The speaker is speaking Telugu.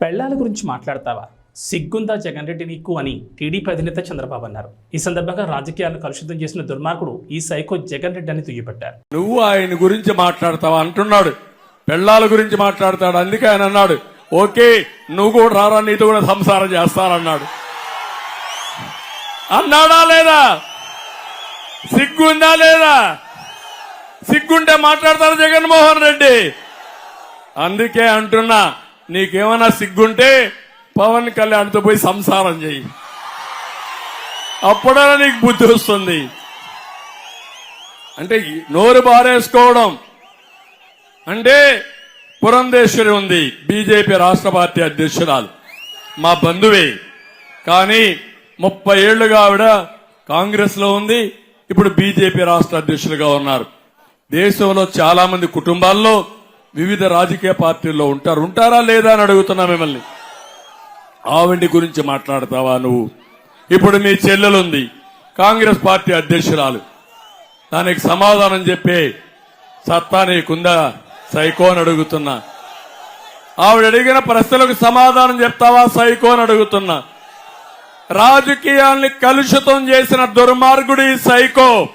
పెళ్ళాల గురించి మాట్లాడతావా? సిగ్గుందా జగన్ రెడ్డి నీకు అని టీడీపీ అధినేత చంద్రబాబు అన్నారు. ఈ సందర్భంగా రాజకీయాలను కలుషితం చేసిన దుర్మార్గుడు ఈ సైకో జగన్ రెడ్డి అని దుయ్యబట్టారు. నువ్వు ఆయన గురించి మాట్లాడతావా అంటున్నాడు. పెళ్ళాల గురించి మాట్లాడతాడు అందుకే ఆయన అన్నాడు. ఓకే నువ్వు కూడా రారా నీతో కూడా సంసారం చేస్తానన్నాడు. అన్నాడా లేదా? సిగ్గుందా లేదా? సిగ్గుంటే మాట్లాడతారు జగన్మోహన్ రెడ్డి? అందుకే అంటున్నా నీకేమైనా సిగ్గుంటే పవన్ కళ్యాణ్తో పోయి సంసారం చెయ్యి. అప్పుడే నీకు బుద్ధి వస్తుంది. అంటే నోరు బారేసుకోవడం. అంటే పురంధేశ్వరి ఉంది బీజేపీ రాష్ట్ర పార్టీ అధ్యక్షురాలు. మా బంధువే. కానీ ముప్పై ఏళ్ళుగా ఆవిడ కాంగ్రెస్లో ఉంది ఇప్పుడు బీజేపీ రాష్ట్ర అధ్యక్షులుగా ఉన్నారు. దేశంలో చాలా మంది కుటుంబాల్లో వివిధ రాజకీయ పార్టీల్లో ఉంటారు. ఉంటారా లేదా అని అడుగుతున్నా మిమ్మల్ని. ఆవిడి గురించి మాట్లాడతావా నువ్వు? ఇప్పుడు మీ చెల్లెలుంది. కాంగ్రెస్ పార్టీ అధ్యక్షురాలు. దానికి సమాధానం చెప్పే సత్తా నీకుందా? సైకో అని అడుగుతున్నా. ఆవిడ అడిగిన ప్రశ్నలకు సమాధానం చెప్తావా? సైకో అని అడుగుతున్నా. రాజకీయాల్ని కలుషితం చేసిన దుర్మార్గుడి సైకో.